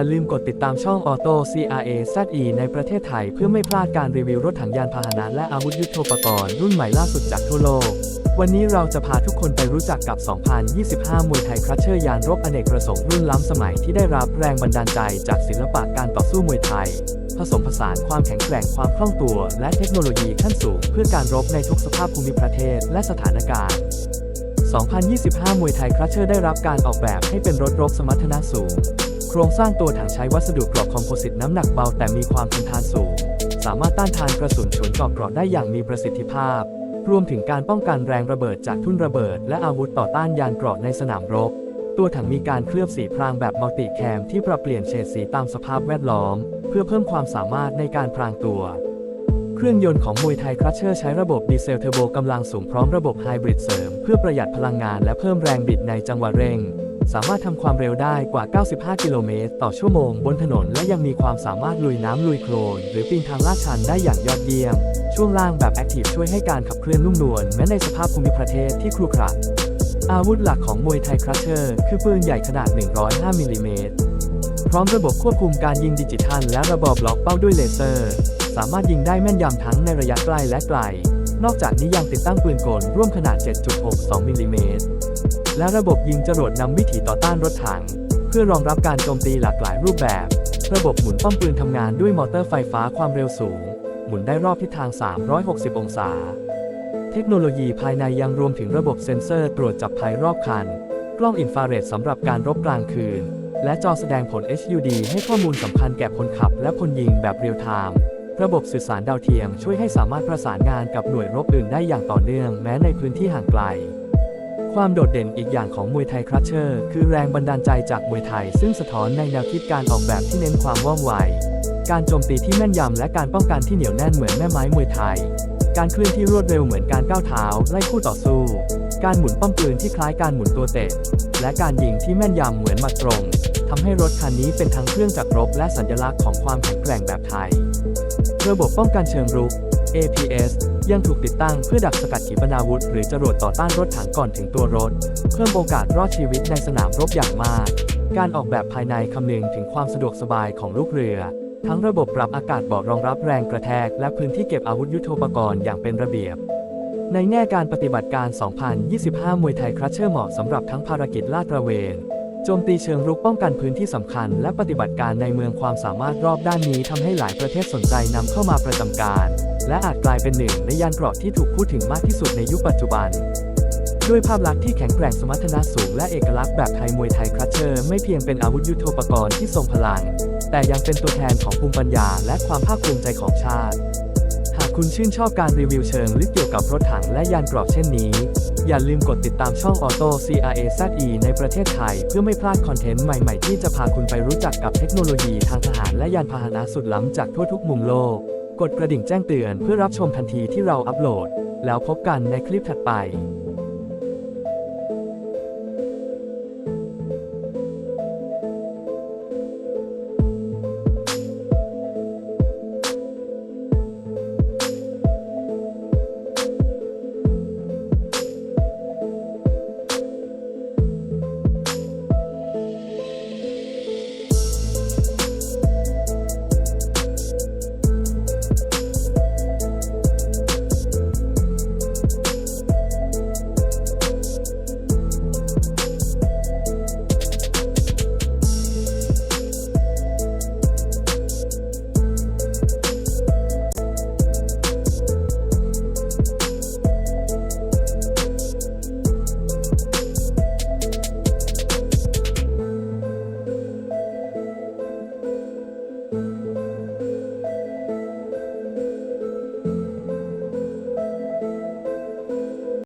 อย่าลืมกดติดตามช่อง Auto CRA ZE ในประเทศไทย เพื่อไม่พลาดการรีวิวรถถังยานพาหนะและอาวุธยุทโธปกรณ์รุ่นใหม่ล่าสุดจากทั่วโลก วันนี้เราจะพาทุกคนไปรู้จักกับ 2025 มวยไทยครัชเชอร์ยานรบอเนกประสงค์รุ่นล้ำสมัยที่ได้รับแรงบันดาลใจจากศิลปะการต่อสู้มวยไทย ผสมผสานความแข็งแกร่งความคล่องตัว และเทคโนโลยีขั้นสูง เพื่อการรบในทุกสภาพภูมิประเทศและสถานการณ์ 2025 มวยไทยครัชเชอร์ได้รับการออกแบบให้เป็นรถรบสมรรถนะสูง โครงสร้างตัวถังใช้วัสดุกรอบคอมโพสิตน้ำหนักเบาแต่มีความทนทานสูง สามารถต้านทานกระสุนฉวยเกราะกราะได้อย่างมีประสิทธิภาพ รวมถึงการป้องกันแรงระเบิดจากทุ่นระเบิด และอาวุธต่อต้านยานกราะในสนามรบ ตัวถังมีการเคลือบสีพรางแบบมัลติแคมที่ปรับเปลี่ยนเฉดสีตามสภาพแวดล้อม เพื่อเพิ่มความสามารถในการพรางตัว เครื่องยนต์ของมวยไทยครัชเชอร์ใช้ระบบดีเซลเทอร์โบกำลังสูงพร้อมระบบไฮบริดเสริม เพื่อประหยัดพลังงานและเพิ่มแรงบิดในจังหวะเร่ง สามารถทำความเร็วได้กว่า 95 กิโลเมตรต่อชั่วโมงบนถนน และยังมีความสามารถลุยน้ำลุยโคลน หรือปีนทางลาดชันได้อย่างยอดเยี่ยม ช่วงล่างแบบแอคทีฟช่วยให้การขับเคลื่อนนุ่มนวลแม้ในสภาพภูมิประเทศที่ครุขระอาวุธหลักของมวยไทยครัชเชอร์คือปืนใหญ่ขนาด 105มิลลิเมตรพร้อมระบบควบคุมการยิงดิจิทัลและระบบล็อกเป้าด้วยเลเซอร์ สามารถยิงได้แม่นยำทั้งในระยะใกล้และไกล นอกจากนี้ยังติดตั้งปืนกลร่วมขนาด 7.62 มิลลิเมตร และระบบยิงจรวดนำวิถีต่อต้านรถถัง เพื่อรองรับการโจมตีหลากหลายรูปแบบ ระบบหมุนป้อมปืนทำงานด้วยมอเตอร์ไฟฟ้าความเร็วสูง หมุนได้รอบทิศทาง 360 องศา เทคโนโลยีภายในยังรวมถึงระบบเซ็นเซอร์ตรวจจับภัยรอบคัน กล้องอินฟราเรดสำหรับการรบกลางคืนและจอแสดงผล HUD ให้ข้อมูลสำคัญแก่คนขับและพลยิงแบบเรียลไทม์ ระบบสื่อสารดาวเทียมช่วยให้สามารถประสานงานกับหน่วยรบอื่นได้อย่างต่อเนื่องแม้ในพื้นที่ห่างไกล ความโดดเด่นอีกอย่างของมวยไทยครัชเชอร์ คือแรงบันดาลใจจากมวยไทย ซึ่งสะท้อนในแนวคิดการออกแบบที่เน้นความว่องไว การโจมตีที่แม่นยำและการป้องกันที่เหนียวแน่นเหมือนแม่ไม้มวยไทย การเคลื่อนที่รวดเร็วเหมือนการก้าวเท้าไล่คู่ต่อสู้ การหมุนป้อมปืนที่คล้ายการหมุนตัวเตะ และการยิงที่แม่นยำเหมือนหมัดตรงทำให้รถคันนี้เป็นทั้งเครื่องจักรรบและสัญลักษณ์ของความแข็งแกร่งแบบไทย ระบบป้องกันเชิงรุก APS ยังถูกติดตั้งเพื่อดักสกัดขีปนาวุธ หรือจรวดต่อต้านรถถังก่อนถึงตัวรถ เพิ่มโอกาสรอดชีวิตในสนามรบอย่างมาก การออกแบบภายในคำนึงถึงความสะดวกสบายของลูกเรือ ทั้งระบบปรับอากาศเบาะรองรับแรงกระแทก และพื้นที่เก็บอาวุธยุทโธปกรณ์อย่างเป็นระเบียบ ในแง่การปฏิบัติการ 2025 มวยไทยครัชเชอร์เหมาะสำหรับทั้งภารกิจลาดตระเวน โจมตีเชิงรุกป้องกันพื้นที่สำคัญ และปฏิบัติการในเมืองความสามารถรอบด้านนี้ทำให้หลายประเทศสนใจนำเข้ามาประจำการ และอาจกลายเป็นหนึ่งในยานเกราะที่ถูกพูดถึงมากที่สุดในยุคปัจจุบัน ด้วยภาพลักษณ์ที่แข็งแกร่งสมรรถนะสูงและเอกลักษณ์แบบไทยมวยไทยครัชเชอร์ไม่เพียงเป็นอาวุธยุทโธปกรณ์ที่ทรงพลัง แต่ยังเป็นตัวแทนของภูมิปัญญา และความภาคภูมิใจของชาติากคุณชื่นชอบการรีวิวเชิงลึกเกี่ยวกับรถถังและยานเกราะเช่นนี้ อย่าลืมกดติดตามช่อง Auto CRA ZE ในประเทศไทย เพื่อไม่พลาดคอนเทนต์ใหม่ ๆ ที่จะพาคุณไปรู้จักกับเทคโนโลยีทางทหารและยานพาหนะสุดล้ำจากทั่วทุกมุมโลก กดกระดิ่งแจ้งเตือนเพื่อรับชมทันทีที่เราอัปโหลด แล้วพบกันในคลิปถัดไป